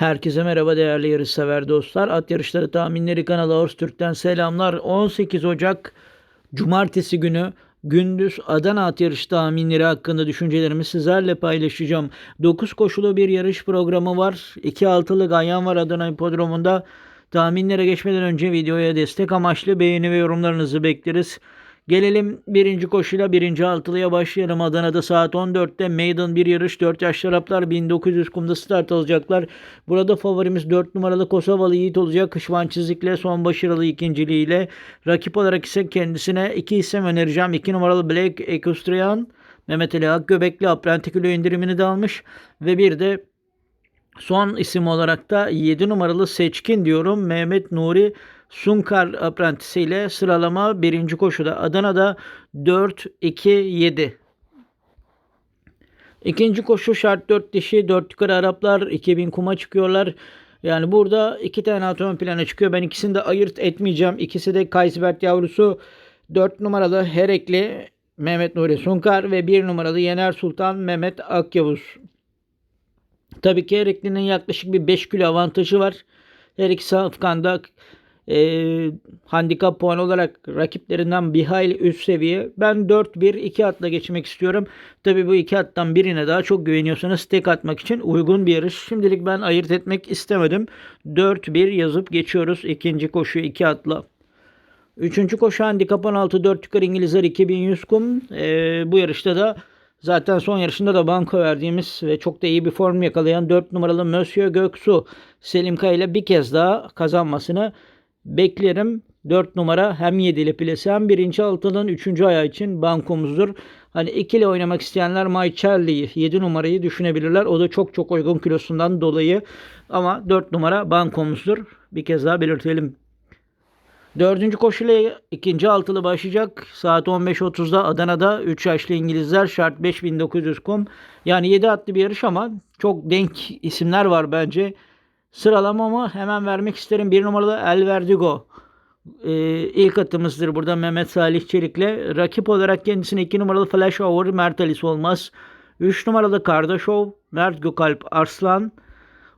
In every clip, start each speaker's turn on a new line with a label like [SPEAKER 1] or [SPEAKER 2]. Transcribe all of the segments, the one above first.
[SPEAKER 1] Herkese merhaba değerli yarışsever dostlar. At Yarışları Tahminleri kanalı Ors Türk'ten selamlar. 18 Ocak Cumartesi günü gündüz Adana at yarışı tahminleri hakkında düşüncelerimi sizlerle paylaşacağım. 9 koşulu bir yarış programı var. 2 altılı ganyan var Adana Hipodromu'nda. Tahminlere geçmeden önce videoya destek amaçlı beğeni ve yorumlarınızı bekleriz. Gelelim birinci koşuyla birinci altılıya başlayalım. Adana'da saat 14'te Maiden bir yarış 4 yaş Araplar 1900 kumda start alacaklar. Burada favorimiz 4 numaralı Kosovalı Yiğit olacak. Kışvan Çizik'le son başarılı ikinciliğiyle. Rakip olarak ise kendisine 2 isim önereceğim. 2 numaralı Black Equestrian Mehmet Ali Akgöbekli Aprentikülü indirimini de almış. Ve bir de son isim olarak da 7 numaralı Seçkin diyorum. Mehmet Nuri Sunkar aprentisiyle sıralama birinci koşuda. Adana'da 4-2-7. İkinci koşu şart 4 dişi 4 yukarı Araplar 2000 kuma çıkıyorlar. Yani burada iki tane at ön plana çıkıyor. Ben ikisini de ayırt etmeyeceğim. İkisi de Kaysbert yavrusu 4 numaralı Herekli Mehmet Nuri Sunkar ve 1 numaralı Yener Sultan Mehmet Akyavuz. Tabii ki Herekli'nin yaklaşık bir 5 kilo avantajı var. Her ikisi Afgan'da e, handikap puan olarak rakiplerinden bir hayli üst seviye. Ben 4-1-2 atla geçmek istiyorum. Tabi bu iki attan birine daha çok güveniyorsanız tek atmak için uygun bir yarış. Şimdilik ben ayırt etmek istemedim. 4-1 yazıp geçiyoruz ikinci koşu iki atla. Üçüncü koşu handikap 16 4 yukarı İngilizler 2100 kum. E, bu yarışta da Zaten son yarışında da banko verdiğimiz ve çok da iyi bir form yakalayan 4 numaralı Monsieur Göksu Selim Kaya ile bir kez daha kazanmasını beklerim. 4 numara hem 7 ile plesi hem 1. altının 3. ayağı için bankomuzdur. Hani ikili oynamak isteyenler My Charlie'yi 7 numarayı düşünebilirler. O da çok çok uygun kilosundan dolayı. Ama 4 numara bankomuzdur. Bir kez daha belirtelim. Dördüncü koşuyla ikinci altılı başlayacak. Saat 15.30'da Adana'da 3 yaşlı İngilizler şart 5900 kum. Yani 7 atlı bir yarış ama çok denk isimler var bence. Sıralamamı hemen vermek isterim. Bir numaralı El Verdigo. Ee, ilk atımızdır burada Mehmet Salih Çelik'le. Rakip olarak kendisine 2 numaralı Flash Over Mert Alice olmaz. 3 numaralı Kardashov Mert Gökalp Arslan.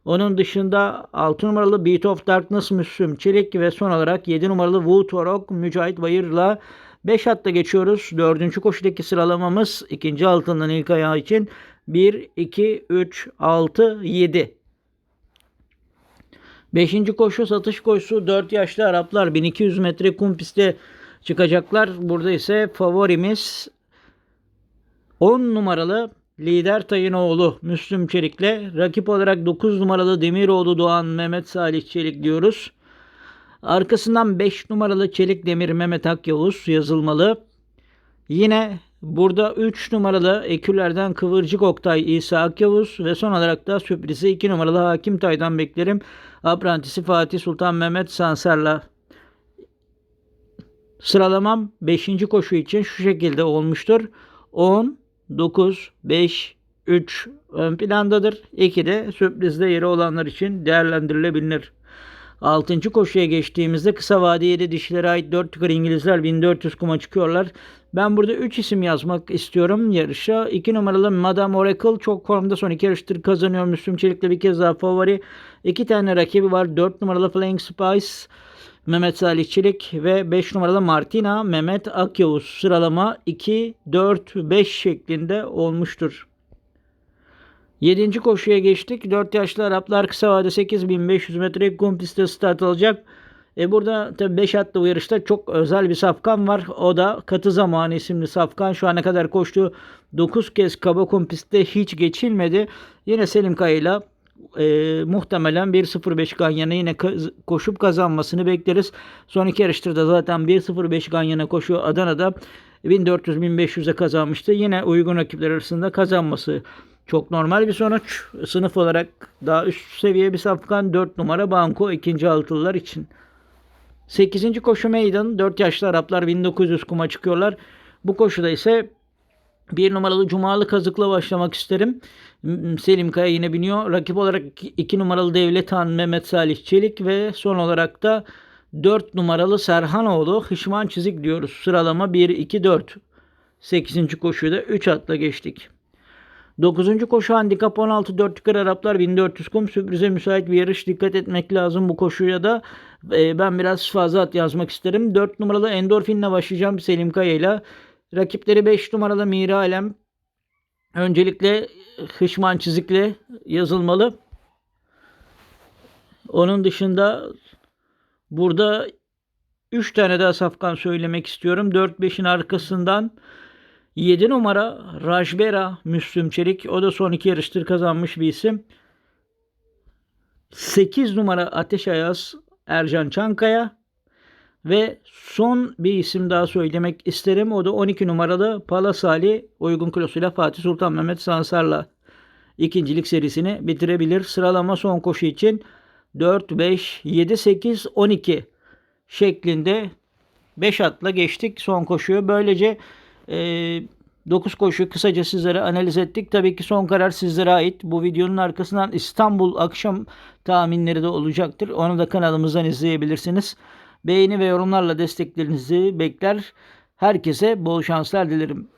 [SPEAKER 1] Onun dışında 6 numaralı Beat of Darkness Müslüm Çelik ve son olarak 7 numaralı Wu Torok Mücahit Bayır'la 5 hatta geçiyoruz. 4. koşudaki sıralamamız ikinci altından ilk ayağı için 1, 2, 3, 6, 7. 5. koşu satış koşusu 4 yaşlı Araplar 1200 metre kum pistte çıkacaklar. Burada ise favorimiz 10 numaralı Lider Tayınoğlu Müslüm Çelik'le rakip olarak 9 numaralı Demiroğlu Doğan Mehmet Salih Çelik diyoruz. Arkasından 5 numaralı Çelik Demir Mehmet Akyavuz yazılmalı. Yine burada 3 numaralı Ekürlerden Kıvırcık Oktay İsa Akyavuz ve son olarak da sürprizi 2 numaralı Hakim Tay'dan beklerim. Aprantisi Fatih Sultan Mehmet Sansar'la Sıralamam 5. koşu için şu şekilde olmuştur. 10, 9, 5, 3 ön plandadır. 2 de sürprizde yeri olanlar için değerlendirilebilir. 6. koşuya geçtiğimizde kısa vadeli dişilere ait 4 yukarı İngilizler 1400 kuma çıkıyorlar. Ben burada 3 isim yazmak istiyorum yarışa. 2 numaralı Madame Oracle çok formda son iki yarıştır kazanıyor. Müslüm Çelik'le bir kez daha favori. 2 tane rakibi var. 4 numaralı Flying Spice. Mehmet Salih Çelik ve 5 numaralı Martina Mehmet Akyavuz sıralama 2, 4, 5 şeklinde olmuştur. 7. koşuya geçtik. 4 yaşlı Araplar kısa vade 8500 metre kum pistte start alacak. E burada tabii 5 atlı bu yarışta çok özel bir safkan var. O da Katı Zamanı isimli safkan. Şu ana kadar koştuğu 9 kez kaba kum pistte hiç geçilmedi. Yine Selim Kaya'yla e, muhtemelen 1.05 Ganyan'ı yine koşup kazanmasını bekleriz. Son iki yarıştır da zaten 1.05 Ganyan'a koşuyor Adana'da 1400-1500'e kazanmıştı. Yine uygun rakipler arasında kazanması çok normal bir sonuç. Sınıf olarak daha üst seviye bir safkan 4 numara banko ikinci altılılar için. 8. koşu meydan 4 yaşlı Araplar 1900 kuma çıkıyorlar. Bu koşuda ise bir numaralı Cumalı Kazık'la başlamak isterim. Selim Kaya yine biniyor. Rakip olarak iki numaralı Devlet Han Mehmet Salih Çelik ve son olarak da 4 numaralı Serhanoğlu Hışman Çizik diyoruz. Sıralama 1-2-4. 8. koşuda 3 atla geçtik. 9. koşu handikap 16 4 yukarı Araplar 1400 kum. Sürprize müsait bir yarış. Dikkat etmek lazım bu koşuya da. Ee, ben biraz fazla at yazmak isterim. 4 numaralı endorfinle başlayacağım Selim Kaya ile. Rakipleri 5 numaralı Mira Alem. Öncelikle hışman çizikle yazılmalı. Onun dışında burada 3 tane daha safkan söylemek istiyorum. 4-5'in arkasından 7 numara Rajbera Müslüm Çelik. O da son iki yarıştır kazanmış bir isim. 8 numara Ateş Ayaz Ercan Çankaya. Ve son bir isim daha söylemek isterim. O da 12 numaralı Palas Ali uygun kilosuyla Fatih Sultan Mehmet Sansar'la ikincilik serisini bitirebilir. Sıralama son koşu için 4, 5, 7, 8, 12 şeklinde 5 atla geçtik son koşuyu. Böylece e, 9 koşu kısaca sizlere analiz ettik. Tabii ki son karar sizlere ait. Bu videonun arkasından İstanbul akşam tahminleri de olacaktır. Onu da kanalımızdan izleyebilirsiniz. Beğeni ve yorumlarla desteklerinizi bekler. Herkese bol şanslar dilerim.